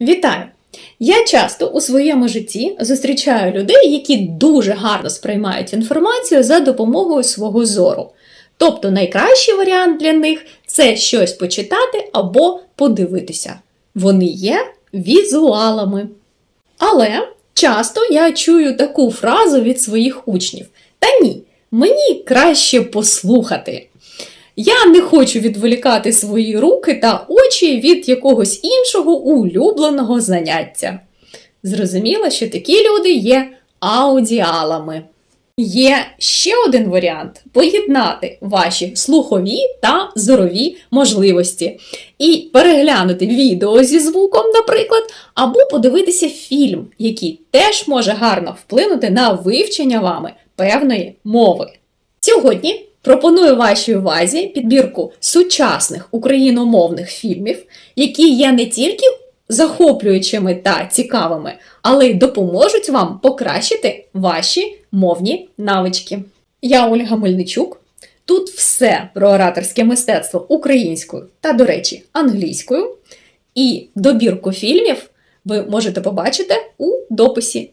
Вітаю! Я часто у своєму житті зустрічаю людей, які дуже гарно сприймають інформацію за допомогою свого зору. Тобто найкращий варіант для них це щось почитати або подивитися. Вони є візуалами. Але часто я чую таку фразу від своїх учнів: Та ні, мені краще послухати. Я не хочу відволікати свої руки та очі від якогось іншого улюбленого заняття. Зрозуміло, що такі люди є аудіалами. Є ще один варіант поєднати ваші слухові та зорові можливості і переглянути відео зі звуком, наприклад, або подивитися фільм, який теж може гарно вплинути на вивчення вами певної мови. Сьогодні пропоную вашій увазі підбірку сучасних україномовних фільмів, які є не тільки захоплюючими та цікавими, але й допоможуть вам покращити ваші мовні навички. Я Ольга Мельничук. Тут все про ораторське мистецтво українською та, до речі, англійською. І добірку фільмів ви можете побачити у дописі